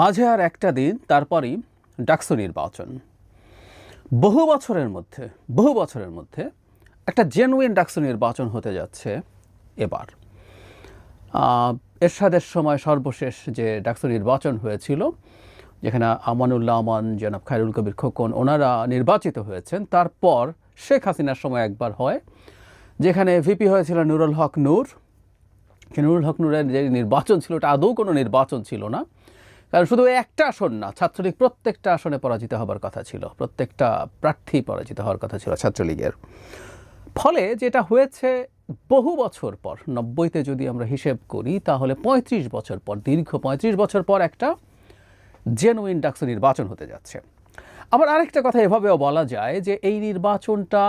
মাঝে আর একটা দিন, তারপরই ডাকসু নির্বাচন। বহু বছরের মধ্যে, বহু বছরের মধ্যে একটা জেনুইন ডাকসু নির্বাচন হতে যাচ্ছে এবার। এরশাদের সময় সর্বশেষ যে ডাকসু নির্বাচন হয়েছিল, যেখানে আমানুল্লাহ আমান, জনাব খায়রুল কবির খোকন, ওনারা নির্বাচিত হয়েছেন, তারপর শেখ হাসিনার সময় একবার হয়, যেখানে ভিপি হয়েছিল নুরুল হক নূর। নুরুল হক নূরের যে নির্বাচন ছিল, ওটা আদৌ কোনো নির্বাচন ছিল না। কারণ শুধু একটা আসন না, ছাত্রলীগ প্রত্যেকটা আসনে পরাজিত হবার কথা ছিল, প্রত্যেকটা প্রার্থী পরাজিত হওয়ার কথা ছিল ছাত্রলীগের। ফলে যেটা হয়েছে, বহু বছর পর, নব্বইতে যদি আমরা হিসেব করি, তাহলে পঁয়ত্রিশ বছর পর, দীর্ঘ পঁয়ত্রিশ বছর পর একটা জেনুইন ডাকসু নির্বাচন হতে যাচ্ছে। আবার আরেকটা কথা এভাবেও বলা যায় যে, এই নির্বাচনটা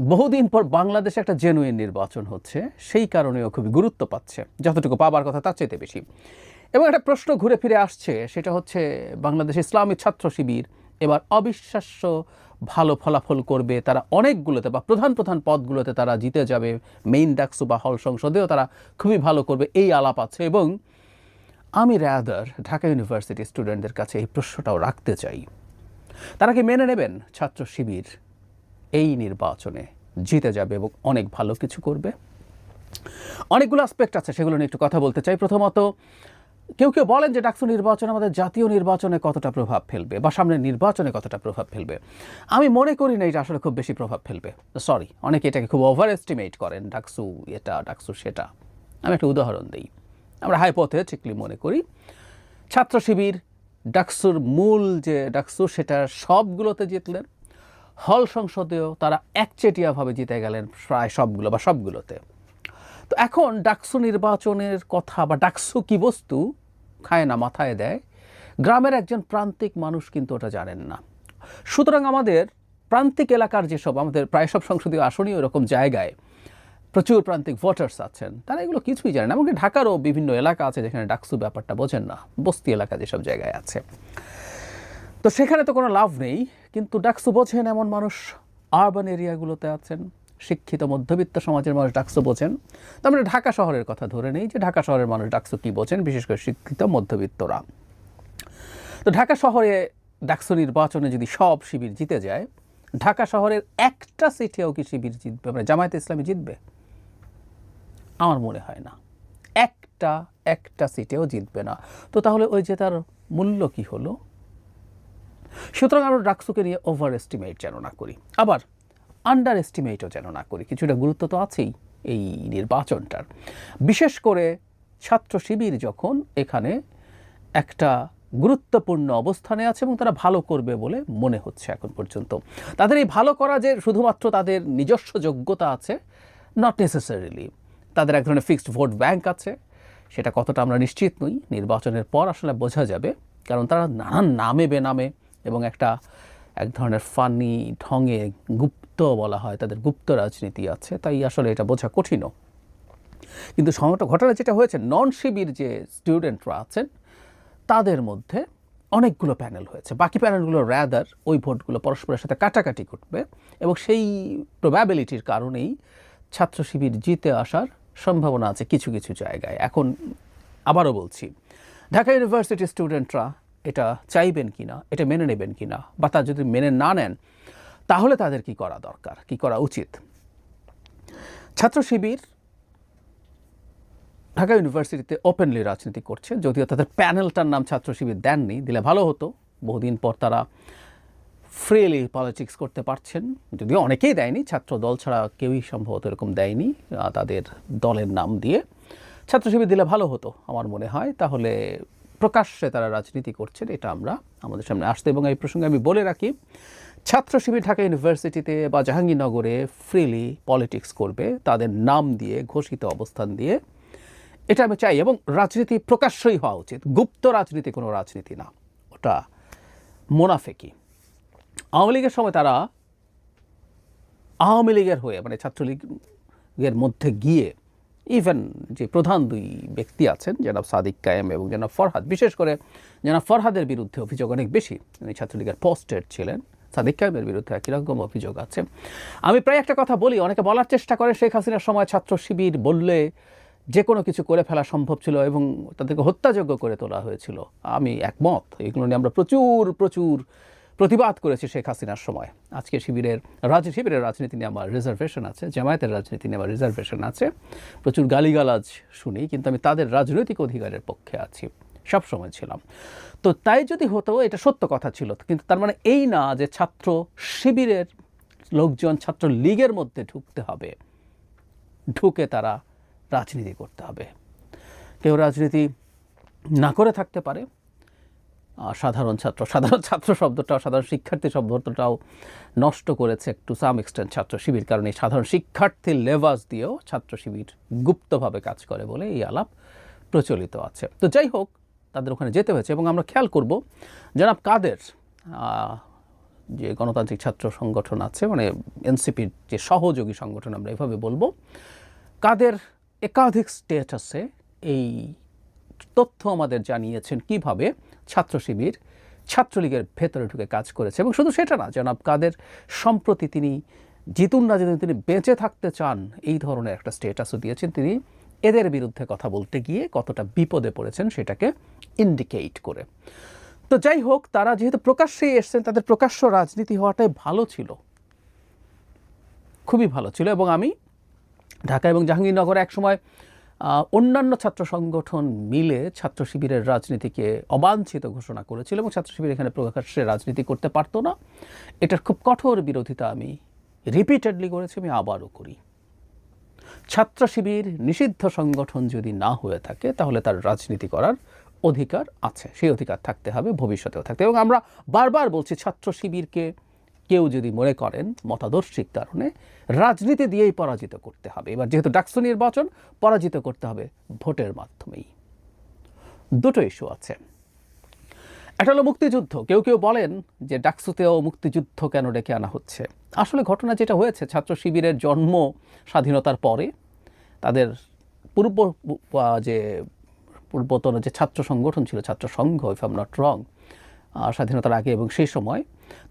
বহুদিন পর বাংলাদেশে একটা জেনুইন নির্বাচন হচ্ছে, সেই কারণেও খুবই গুরুত্ব পাচ্ছে। যতটুকু পাবার কথা, তার চাইতে বেশি। এবং একটা প্রশ্ন ঘুরে ফিরে আসছে, সেটা হচ্ছে বাংলাদেশ ইসলামী ছাত্র শিবির এবার অবিশ্বাস্য ভালো ফলাফল করবে। তারা অনেকগুলোতে বা প্রধান প্রধান পদগুলোতে তারা জিতে যাবে। মেইন ডাকসু বা হল সংসদেও তারা খুবই ভালো করবে, এই আলাপ আছে। এবং আমি র্যাদার ঢাকা ইউনিভার্সিটি স্টুডেন্টদের কাছে এই প্রশ্নটাও রাখতে চাই। তারা কি মেনে নেবেন ছাত্র শিবির এই নির্বাচনে জিতে যাবে এবং অনেক ভালো কিছু করবে। অনেকগুলো আসপেক্ট আছে, সেগুলো নিয়ে একটু কথা বলতে চাই। প্রথমত, কেউ কেউ বলেন যে ডাকসু নির্বাচন আমাদের জাতীয় নির্বাচনে কতটা প্রভাব ফেলবে বা সামনের নির্বাচনে কতটা প্রভাব ফেলবে। আমি মনে করি না এটা আসলে খুব বেশি প্রভাব ফেলবে। সরি অনেকে এটাকে খুব ওভার এস্টিমেট করেন, ডাকসু এটা, ডাকসু সেটা। আমি একটা উদাহরণ দিই। আমরা হাইপোথেটিকলি মনে করি, ছাত্র শিবির, ডাকসুর মূল যে, ডাকসু সেটা সবগুলোতে জিতলেন হল সংসদেও তারা একচেটিয়াভাবে জিতে গেলেন প্রায় সবগুলো বা সবগুলোতে। তো এখন ডাকসু নির্বাচনের কথা বা ডাকসু কি বস্তু, খায় না, মাথায় দেয়, গ্রামের একজন প্রান্তিক মানুষ কিন্তু ওটা জানেন না। সুতরাং আমাদের প্রান্তিক এলাকার যেসব, আমাদের প্রায় সব সংসদীয় আসনীয় এরকম জায়গায় প্রচুর প্রান্তিক ভোটার্স আছেন, তারা এগুলো কিছুই জানেন এমনকি ঢাকারও বিভিন্ন এলাকা আছে যেখানে ডাকসু ব্যাপারটা বোঝেন না, বস্তি এলাকা যেসব জায়গায় আছে। তো সেখানে তো কোনো লাভ নেই। কিন্তু ডাকসু বোঝেন এমন মানুষ আরবান এরিয়াগুলোতে আছেন, শিক্ষিত মধ্যবিত্ত সমাজের মানুষ ডাকসু বোঝেন। তো আমরা ঢাকা শহরের কথা ধরে নেই যে ঢাকা শহরের মানুষ ডাকসু কী বোঝেন, বিশেষ করে শিক্ষিত মধ্যবিত্তরা। তো ঢাকা শহরে ডাকসু নির্বাচনে যদি সব শিবির জিতে যায়, ঢাকা শহরের একটা সিটেও কি শিবির জিতবে? মানে জামায়াতে ইসলামী জিতবে? আমার মনে হয় না। একটা একটা সিটেও জিতবে না। তো তাহলে ওই যে তার মূল্য কি হলো? সুতরাং আমরা ডাকসুকে নিয়ে ওভার এস্টিমেট যেন না করি। আবার আন্ডার এস্টিমেটও যেন না করি। কিছুটা গুরুত্ব তো আছেই এই নির্বাচনটার। বিশেষ করে ছাত্র শিবির যখন এখানে একটা গুরুত্বপূর্ণ অবস্থানে আছে এবং তারা ভালো করবে বলে মনে হচ্ছে এখন পর্যন্ত। তাদের এই ভালো করা যে শুধুমাত্র তাদের নিজস্ব যোগ্যতা আছে নট নেসেসারিলি তাদের এক ধরনের ফিক্সড ভোট ব্যাংক আছে। সেটা কতটা আমরা নিশ্চিত নই। নির্বাচনের পর আসলে বোঝা যাবে। কারণ তারা নানান নামে বেনামে এবং একটা, এক ধরনের ফানি ঢঙে গুপ্ত বলা হয়, তাদের গুপ্ত রাজনীতি আছে, তাই আসলে এটা বোঝা কঠিনও। কিন্তু সংঘটা ঘটনা যেটা হয়েছে, নন শিবির যে স্টুডেন্টরা আছেন, তাদের মধ্যে অনেকগুলো প্যানেল হয়েছে। বাকি প্যানেলগুলো র্যাদার ওই ভোটগুলো পরস্পরের সাথে কাটাকাটি করবে এবং সেই প্রবাবিলিটির কারণেই ছাত্র শিবির জিতে আসার সম্ভাবনা আছে কিছু কিছু জায়গায়। এখন আবারও বলছি, ঢাকা ইউনিভার্সিটির স্টুডেন্টরা এটা চাইবেন কি না, এটা মেনে নেবেন কি না, বা তা যদি মেনে না নেন, তাহলে তাদের কি করা দরকার, কি করা উচিত? ছাত্র শিবির ঢাকা ইউনিভার্সিটিতে ওপেনলি রাজনীতি করছে, যদিও তাদের প্যানেলটার নাম ছাত্র শিবির দেননি, দিলে ভালো হতো, বহুদিন পর তারা ফ্রিলি পলিটিক্স করতে পারছেন, যদিও অনেকেই দেয়নি, ছাত্র দল ছাড়া কেউই সম্ভবত এরকম দেয়নি তাদের দলের নাম দিয়ে। ছাত্র শিবির দিলে ভালো হতো, আমার মনে হয়, তাহলে প্রকাশ্যে তারা রাজনীতি করছেন, এটা আমরা আমাদের সামনে আসতে এবং এই প্রসঙ্গে আমি বলে রাখি, ছাত্র শিবির ঢাকা ইউনিভার্সিটিতে বা জাহাঙ্গীরনগরে ফ্রিলি পলিটিক্স করবে, তাদের নাম দিয়ে ঘোষিত অবস্থান দিয়ে। এটা আমি চাই এবং রাজনীতি প্রকাশ্যই হওয়া উচিত, গুপ্ত রাজনীতি কোনো রাজনীতি না, ওটা মোনাফেকি আওয়ামী লীগের সময় তারা আওয়ামী লীগের হয়ে মানে ছাত্রলীগের মধ্যে গিয়ে ইভেন যে প্রধান দুই ব্যক্তি আছেন, জনাব সাদিক কায়েম এবং জনাব ফরহাদ, বিশেষ করে জনাব ফরহাদের বিরুদ্ধে অভিযোগ অনেক বেশি। উনি ছাত্রলীগের পোস্টেড ছিলেন। সাদিক কায়েমের বিরুদ্ধে একই রকম অভিযোগ আছে। আমি প্রায় একটা কথা বলি, অনেকে বলার চেষ্টা করে, শেখ হাসিনার সময় ছাত্র শিবির বললে যে কোনো কিছু করে ফেলা সম্ভব ছিল এবং তাদেরকে হত্যাযোগ্য করে তোলা হয়েছিল। আমি একমত। এগুলো নিয়ে আমরা প্রচুর প্রচুর প্রতিবাদ করেছে শেখ হাসিনার সময়। আজকে শিবিরের রাজ, শিবিরের রাজনীতি নিয়ে আমার রিজার্ভেশন আছে, জামায়াতের রাজনীতি নিয়ে আমার রিজার্ভেশন আছে। প্রচুর গালিগালাজ শুনি, কিন্তু আমি তাদের রাজনৈতিক অধিকারের পক্ষে আছি। সব সময় ছিলাম। তো তাই যদি হতো, এটা সত্য কথা ছিল, কিন্তু তার মানে এই না যে ছাত্র শিবিরের লোকজন ছাত্র লীগের মধ্যে ঢুকতে হবে। ঢুকে তারা রাজনীতি করতে হবে। কেউ রাজনীতি না করে থাকতে পারে সাধারণ ছাত্র সাধারণ ছাত্র শব্দটাও সাধারণ শিক্ষার্থী শব্দটাও নষ্ট করেছে একটু সাম এক্সটেন্ট ছাত্র শিবির, কারণ সাধারণ শিক্ষার্থীর লেবাস দিয়েও ছাত্র শিবির গুপ্তভাবে কাজ করে বলে এই আলাপ প্রচলিত আছে। তো যাই হোক, তাদের ওখানে যেতে হয়েছে এবং আমরা খেয়াল করব, জনাব কাদের যে গণতান্ত্রিক ছাত্র সংগঠন আছে মানে এনসিপির যে সহযোগী সংগঠন আমরা এভাবে বলব, কাদের একাধিক স্টেটাসে এই তথ্য আমাদের জানিয়েছেন কীভাবে ছাত্র শিবির ছাত্রলীগের ভেতরে ঢুকে কাজ করেছে এবং শুধু সেটা না, জনাব কাদের, সম্প্রতি তিনি জিতুন না জিতুন তিনি বেঁচে থাকতে চান, এই ধরনের একটা স্টেটাসও দিয়েছেন তিনি। এদের বিরুদ্ধে কথা বলতে গিয়ে কতটা বিপদে পড়েছেন সেটাকে ইন্ডিকেট করে। তো যাই হোক, তারা যেহেতু প্রকাশ্যেই এসছেন, তাদের প্রকাশ্য রাজনীতি হওয়াটাই ভালো ছিল। খুবই ভালো ছিল এবং আমি ঢাকা এবং জাহাঙ্গীরনগরে একসময় অন্যান্য ছাত্র সংগঠন মিলে ছাত্র শিবিরের রাজনীতিকে অবাঞ্ছিত ঘোষণা করেছিল এবং ছাত্র শিবির এখানে প্রকাশ্যে রাজনীতি করতে পারতো না। এটার খুব কঠোর বিরোধিতা আমি রিপিটেডলি করেছি, আমি আবারও করি। ছাত্র শিবির নিষিদ্ধ সংগঠন যদি না হয়ে থাকে, তাহলে তার রাজনীতি করার অধিকার আছে, সেই অধিকার থাকতে হবে, ভবিষ্যতেও থাকতে এবং আমরা বারবার বলছি, ছাত্র শিবিরকে কেউ যদি মনে করেন মতাদর্শিক কারণে, রাজনীতি দিয়েই পরাজিত করতে হবে। এবার যেহেতু ডাকসু নির্বাচন, পরাজিত করতে হবে ভোটের মাধ্যমেই। দুটো ইস্যু আছে। একটা হলো মুক্তিযুদ্ধ। কেউ কেউ বলেন যে ডাকসুতেও মুক্তিযুদ্ধ কেন ডেকে আনা হচ্ছে। আসলে ঘটনা যেটা হয়েছে, ছাত্র শিবিরের জন্ম স্বাধীনতার পরে তাদের পূর্ব যে পূর্বতন যে ছাত্র সংগঠন ছিল, ছাত্র সংঘ ইফ আম নট রং স্বাধীনতার আগে এবং সেই সময়।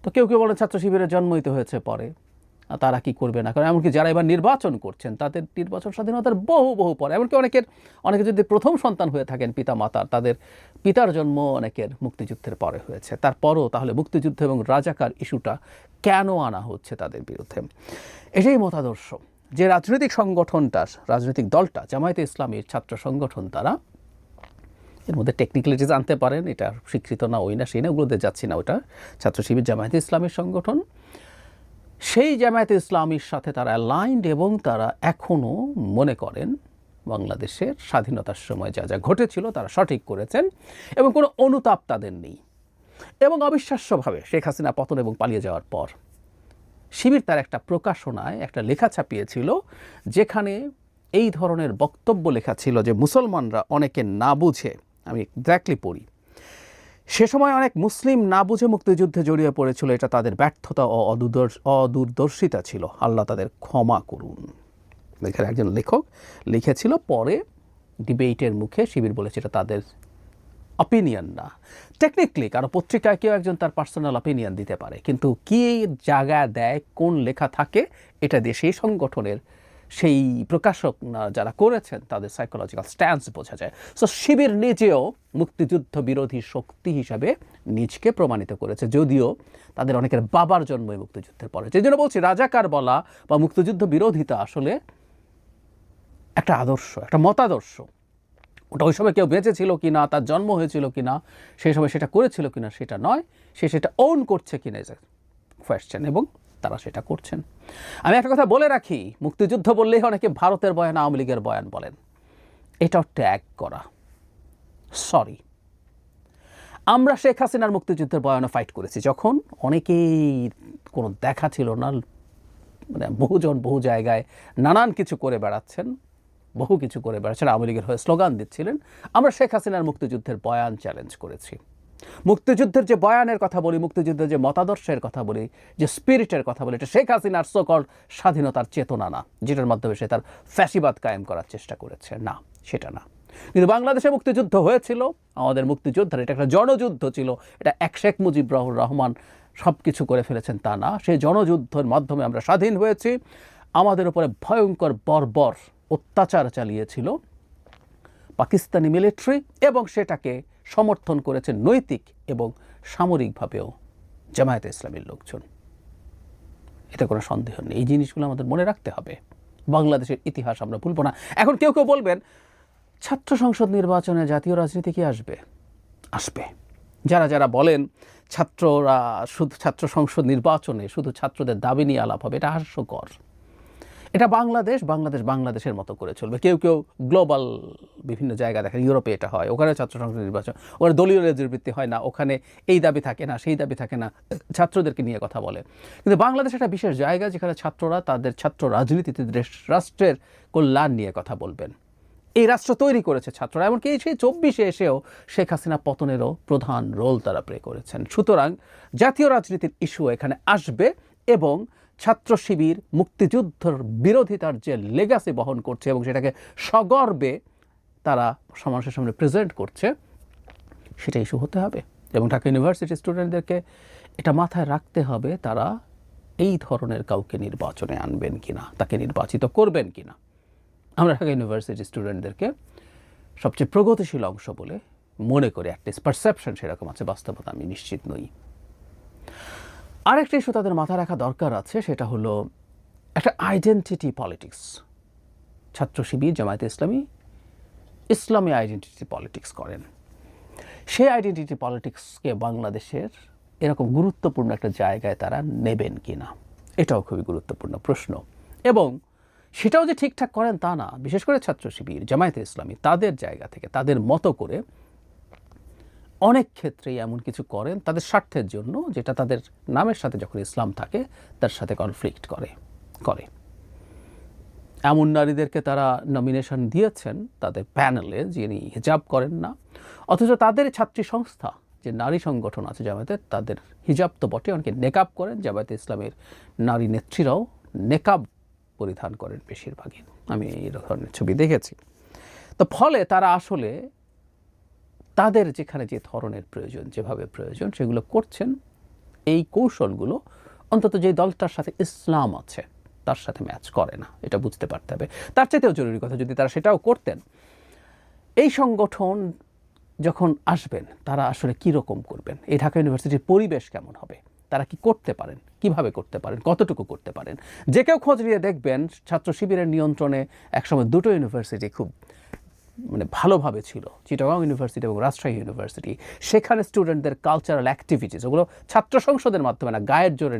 তো কেউ কেউ বলেন ছাত্র শিবিরের জন্মই তো হয়েছে পরে। তারা কি করবে না কারণ এমনকি যারা এবার নির্বাচন করছেন, তাদের নির্বাচন স্বাধীনতার বহু বহু পরে। এমনকি অনেকের, অনেকে যদি প্রথম সন্তান হয়ে থাকেন পিতা মাতার তাদের পিতার জন্ম অনেকের মুক্তিযুদ্ধের পরে হয়েছে। তারপরও তাহলে মুক্তিযুদ্ধ এবং রাজাকার ইস্যুটা কেন আনা হচ্ছে তাদের বিরুদ্ধে? এটাই মতাদর্শ। যে রাজনৈতিক সংগঠনটা, রাজনৈতিক দলটা, জামায়াতে ইসলামীর ছাত্র সংগঠন তারা এর মধ্যে টেকনিক্যালিটিস আনতে পারেন, এটা স্বীকৃত না, ওই না, সেই না, ওগুলোতে যাচ্ছি না ওটা। ছাত্র শিবির জামায়াতে ইসলামীর সংগঠন। সেই জামায়াতে ইসলামীর সাথে তারা অ্যালাইন্ড এবং তারা এখনও মনে করেন বাংলাদেশের স্বাধীনতার সময় যা যা ঘটেছিল তারা সঠিক করেছেন এবং কোনো অনুতাপ তাদের নেই। এবং অবিশ্বাস্যভাবে শেখ হাসিনা পতন এবং পালিয়ে যাওয়ার পর শিবির তার একটা প্রকাশনায় একটা লেখা ছাপিয়েছিল, যেখানে এই ধরনের বক্তব্য লেখা ছিল যে মুসলমানরা অনেকে না বুঝে আমি এক্স্যাক্টলি পড়ি। সে সময় অনেক মুসলিম না বুঝে মুক্তিযুদ্ধে জড়িয়ে পড়েছিল, এটা তাদের ব্যর্থতা ও অদূরদর্শ অদূরদর্শিতা ছিল। আল্লাহ তাদের ক্ষমা করুন। এখানে একজন লেখক লিখেছিল, পরে ডিবেটের মুখে শিবির বলেছে, এটা তাদের অপিনিয়ন না। টেকনিক্যালি কারও পত্রিকায় কেউ একজন তার পার্সোনাল অপিনিয়ন দিতে পারে, কিন্তু কী জায়গা দেয়, কোন লেখা থাকে, এটা দিয়ে সেই সংগঠনের সেই প্রকাশক যারা করেছেন তাদের সাইকোলজিক্যাল স্ট্যান্স বোঝা যায়। সো শিবির নিজেও মুক্তিযুদ্ধ বিরোধী শক্তি হিসাবে নিজকে প্রমাণিত করেছে। যদিও তাদের অনেকের বাবার জন্মই মুক্তিযুদ্ধের পরে। সেই জন্য বলছি, রাজাকার বলা বা মুক্তিযুদ্ধ বিরোধিতা আসলে একটা আদর্শ, একটা মতাদর্শ। ওটা ওই সময় কেউ বেঁচে ছিল কি না তার জন্ম হয়েছিল কি না সেই সময় সেটা করেছিল কি না সেটা নয়, সে সেটা ওন করছে কি না কোয়েশ্চেন এবং তারা সেটা করছেন। আমি একটা কথা বলে রাখি, মুক্তিযুদ্ধ বললেই অনেকে ভারতের বয়ান, আওয়ামী লীগের বয়ান বলেন। এটাও ট্যাগ করা। সরি আমরা শেখ হাসিনার মুক্তিযুদ্ধের বয়ানে ফাইট করেছি। যখন অনেকেই কোনো দেখা ছিল না মানে বহুজন বহু জায়গায় নানান কিছু করে বেড়াচ্ছেন, বহু কিছু করে বেড়াচ্ছেন, আওয়ামী লীগের হয়ে স্লোগান দিচ্ছিলেন। আমরা শেখ হাসিনার মুক্তিযুদ্ধের বয়ান চ্যালেঞ্জ করেছি। মুক্তিযুদ্ধের যে বয়ানের কথা বলি, মুক্তিযুদ্ধের যে মতাদর্শের কথা বলি, যে স্পিরিটের কথা বলি, এটা শেখ হাসিনার সকল স্বাধীনতার চেতনা না যেটার মাধ্যমে সে তার ফ্যাসিবাদ কায়েম করার চেষ্টা করেছে। না, সেটা না। কিন্তু বাংলাদেশে মুক্তিযুদ্ধ হয়েছিল, আমাদের মুক্তিযোদ্ধার এটা একটা জনযুদ্ধ ছিল, এটা এক শেখ মুজিবুর রহমান সব কিছু করে ফেলেছেন তা না। সেই জনযুদ্ধের মাধ্যমে আমরা স্বাধীন হয়েছি, আমাদের উপরে ভয়ঙ্কর বর্বর অত্যাচার চালিয়েছিল পাকিস্তানি মিলিটারি এবং সেটাকে সমর্থন করেছে নৈতিক এবং সামরিকভাবেও জামায়াতে ইসলামীর লোকজন। এতে কোনো সন্দেহ নেই। এই জিনিসগুলো আমাদের মনে রাখতে হবে। বাংলাদেশের ইতিহাস আমরা ভুলবো না। এখন কেউ কেউ বলবেন, ছাত্র সংসদ নির্বাচনে জাতীয় রাজনীতি কি আসবে? আসবে। যারা যারা বলেন, ছাত্ররা শুধু ছাত্র সংসদ নির্বাচনে শুধু ছাত্রদের দাবি নিয়ে আলাপ হবে, এটা হাস্যকর। এটা বাংলাদেশ বাংলাদেশ বাংলাদেশের মতো করে চলবে। কেউ কেউ গ্লোবাল বিভিন্ন জায়গা দেখেন, ইউরোপে এটা হয়, ওখানে ছাত্র সংসদ নির্বাচন, ওখানে দলীয় রাজনীতি হয় না, ওখানে এই দাবি থাকে না, সেই দাবি থাকে না, ছাত্রদেরকে নিয়ে কথা বলে। কিন্তু বাংলাদেশ একটা বিশেষ জায়গা যেখানে ছাত্ররা তাদের ছাত্র রাজনীতিতে রাষ্ট্রের কল্যাণ নিয়ে কথা বলবেন। এই রাষ্ট্র তৈরি করেছে ছাত্ররা, এমনকি সেই চব্বিশে এসেও শেখ হাসিনা পতনেরও প্রধান রোল তারা প্লে করেছেন। সুতরাং জাতীয় রাজনীতির ইস্যু এখানে আসবে এবং ছাত্র শিবির মুক্তিযুদ্ধের বিরোধিতার যে লেগাসি বহন করছে এবং সেটাকে সগর্বে তারা সমাজের সামনে প্রেজেন্ট করছে সেটা ইস্যু হতে হবে। এবং ঢাকা ইউনিভার্সিটি স্টুডেন্টদেরকে এটা মাথায় রাখতে হবে, তারা এই ধরনের কাউকে নির্বাচনে আনবেন কিনা, তাকে নির্বাচিত করবেন কি না আমরা ঢাকা ইউনিভার্সিটি স্টুডেন্টদেরকে সবচেয়ে প্রগতিশীল অংশ বলে মনে করি অ্যাটলিস্ট পারসেপশন সেরকম আছে, বাস্তবতা আমি নিশ্চিত নই। আরেকটা ইস্যু তাদের মাথায় রাখা দরকার আছে, সেটা হলো একটা আইডেন্টিটি পলিটিক্স ছাত্র শিবির, জামায়াতে ইসলামী ইসলামী আইডেন্টিটি পলিটিক্স করেন। সেই আইডেন্টিটি পলিটিক্সকে বাংলাদেশের এরকম গুরুত্বপূর্ণ একটা জায়গায় তারা নেবেন কি না এটাও খুবই গুরুত্বপূর্ণ প্রশ্ন। এবং সেটাও যে ঠিকঠাক করেন তা না, বিশেষ করে ছাত্র শিবির, জামায়াতে ইসলামী, তাদের জায়গা থেকে, তাদের মতো করে অনেক ক্ষেত্রেই এমন কিছু করেন তাদের স্বার্থের জন্য, যেটা তাদের নামের সাথে যখন ইসলাম থাকে, তার সাথে কনফ্লিক্ট করে করে। এমন নারীদেরকে তারা নমিনেশন দিয়েছেন, তাদের প্যানেলে যিনি হিজাব করেন না, অথচ তাদের ছাত্রী সংস্থা, যে নারী সংগঠন আছে জামায়াতের তাদের হিজাব তো বটে, অনেকে নেকাব করেন, জামায়াতে ইসলামের নারী নেত্রীরাও নেকাব পরিধান করেন বেশিরভাগই। আমি এই ধরনের ছবি দেখেছি। তো ফলে তারা আসলে তাদের যেখানে যে ধরনের প্রয়োজন, যেভাবে প্রয়োজন, সেগুলো করছেন। এই কৌশলগুলো অন্তত যে দলটার সাথে ইসলাম আছে, তার সাথে ম্যাচ করে না, এটা বুঝতে পারতে হবে। তার চাইতেও জরুরি কথা, যদি তারা সেটাও করতেন, এই সংগঠন যখন আসবেন, তারা আসলে কি রকম করবেন? এই ঢাকা ইউনিভার্সিটির পরিবেশ কেমন হবে? তারা কি করতে পারেন? কীভাবে করতে পারেন? কতটুকু করতে পারেন? যে কেউ খোঁজ নিয়ে দেখবেন, ছাত্র শিবিরের নিয়ন্ত্রণে একসময় দুটো ইউনিভার্সিটি খুব মানে ভালোভাবে ছিল, চিটাগাং ইউনিভার্সিটি এবং রাজশাহী ইউনিভার্সিটি। সেখানে স্টুডেন্টদের কালচারাল অ্যাক্টিভিটিস ওগুলো ছাত্র সংসদের মাধ্যমে না, গায়ের জোরে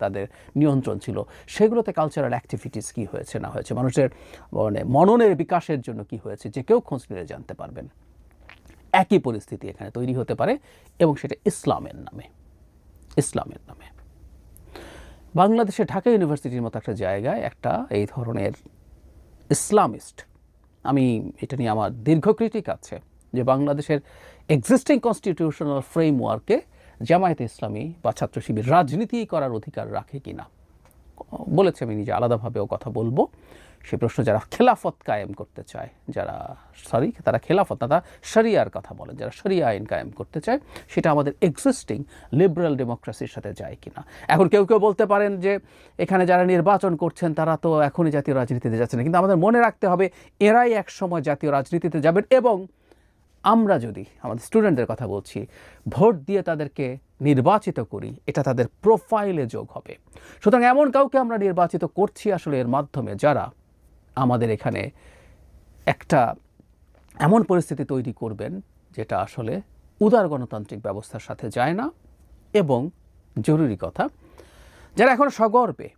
তাদের নিয়ন্ত্রণ ছিল। সেগুলোতে কালচারাল অ্যাক্টিভিটিস কি হয়েছে, না হয়েছে, মানুষের মানে মননের বিকাশের জন্য কি হয়েছে, যে কেউ খোঁজ নিয়ে জানতে পারবেন। একই পরিস্থিতি এখানে তৈরি হতে পারে এবং সেটা ইসলামের নামে ইসলামের নামে। বাংলাদেশে ঢাকা ইউনিভার্সিটির মতো একটা জায়গায় একটা এই ধরনের ইসলামিস্ট আমি এটা নিয়ে আমার দীর্ঘ ক্রিটিক আছে যে বাংলাদেশের এক্সিস্টিং কনস্টিটিউশনাল ফ্রেমওয়ার্কে জামায়াতে ইসলামী বা ছাত্র শিবির রাজনীতি করার অধিকার রাখে কি না বলেছে আমি নিজে আলাদাভাবেও কথা বলব। সে প্রশ্ন যারা খেলাফত কায়েম করতে চায়, যারা সরি তারা খেলাফত না, তারা শরিয়ার কথা বলেন, যারা শরিয়া আইন কায়েম করতে চায়, সেটা আমাদের এক্সিস্টিং লিবারাল ডেমোক্রেসির সাথে যায় কিনা। এখন কেউ কেউ বলতে পারেন যে, এখানে যারা নির্বাচন করছেন, তারা তো এখনই জাতীয় রাজনীতিতে যাচ্ছে না। কিন্তু আমাদের মনে রাখতে হবে, এরাই এক সময় জাতীয় রাজনীতিতে যাবেন এবং আমরা যদি, আমাদের স্টুডেন্টদের কথা বলছি, ভোট দিয়ে তাদেরকে নির্বাচিত করি, এটা তাদের প্রোফাইলে যোগ হবে। সুতরাং এমন কাউকে আমরা নির্বাচিত করছি আসলে এর মাধ্যমে যারা আমাদের এখানে একটা এমন পরিস্থিতি তৈরি করবেন যেটা আসলে উদার গণতান্ত্রিক ব্যবস্থার সাথে যায় না এবং জরুরি কথা, যারা এখন সগর্বে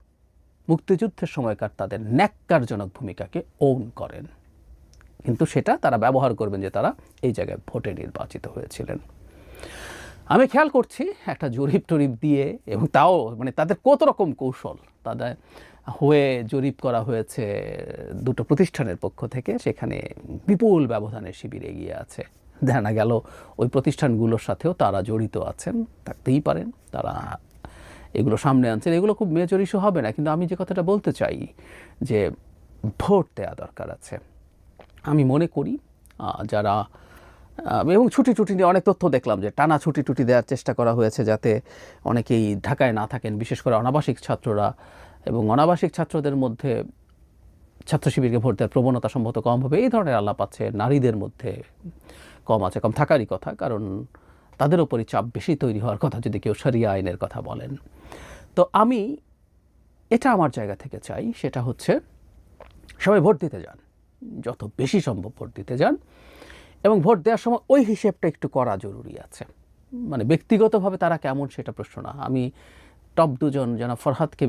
মুক্তিযুদ্ধের সময়কার তাদের ন্যাক্কারজনক ভূমিকাকে ওন করেন। কিন্তু সেটা তারা ব্যবহার করবেন যে তারা এই জায়গায় ভোটে নির্বাচিত হয়েছিলেন। আমি খেয়াল করছি একটা জরিপ টরিপ দিয়ে এবং তাও মানে তাদের কত রকম কৌশল, তাদের হয়ে জরিপ করা হয়েছে দুটো প্রতিষ্ঠানের পক্ষ থেকে, সেখানে বিপুল ব্যবধানে শিবির এগিয়ে আছে। জানা গেল ওই প্রতিষ্ঠানগুলোর সাথেও তারা জড়িত আছেন, থাকতেই পারেন, তারা এগুলো সামনে আনছেন। এগুলো খুব মেজর ইস্যু হবে না, কিন্তু আমি যে কথাটা বলতে চাই যে ভোট দেওয়া দরকার আছে। আমি মনে করি যারা এবং ছুটি টুটি নিয়ে অনেক তথ্য দেখলাম যে টানা ছুটি টুটি দেওয়ার চেষ্টা করা হয়েছে যাতে অনেকেই ঢাকায় না থাকেন, বিশেষ করে অনাবাসিক ছাত্ররা। এবং অনাবাসিক ছাত্রদের মধ্যে ছাত্র শিবিরকে ভোট দেওয়ার প্রবণতা সম্ভবত কম হবে। এই ধরনের আলাপ আছে নারীদের মধ্যে কম আছে। কম থাকারই কথা, কারণ তাদের ওপরই চাপ বেশি তৈরি হওয়ার কথা যদি কেউ সারিয়া আইনের কথা বলেন। তো আমি এটা আমার জায়গা থেকে চাই, সেটা হচ্ছে সবাই ভোট দিতে যান। যত বেশি সম্ভব ভোট দিতে যান এবং ভোট দেওয়ার সময় ওই হিসেবটা একটু করা জরুরি আছে। মানে ব্যক্তিগতভাবে তারা কেমন সেটা প্রশ্ন না। আমি টপ দুজন, যেন ফরহাদকে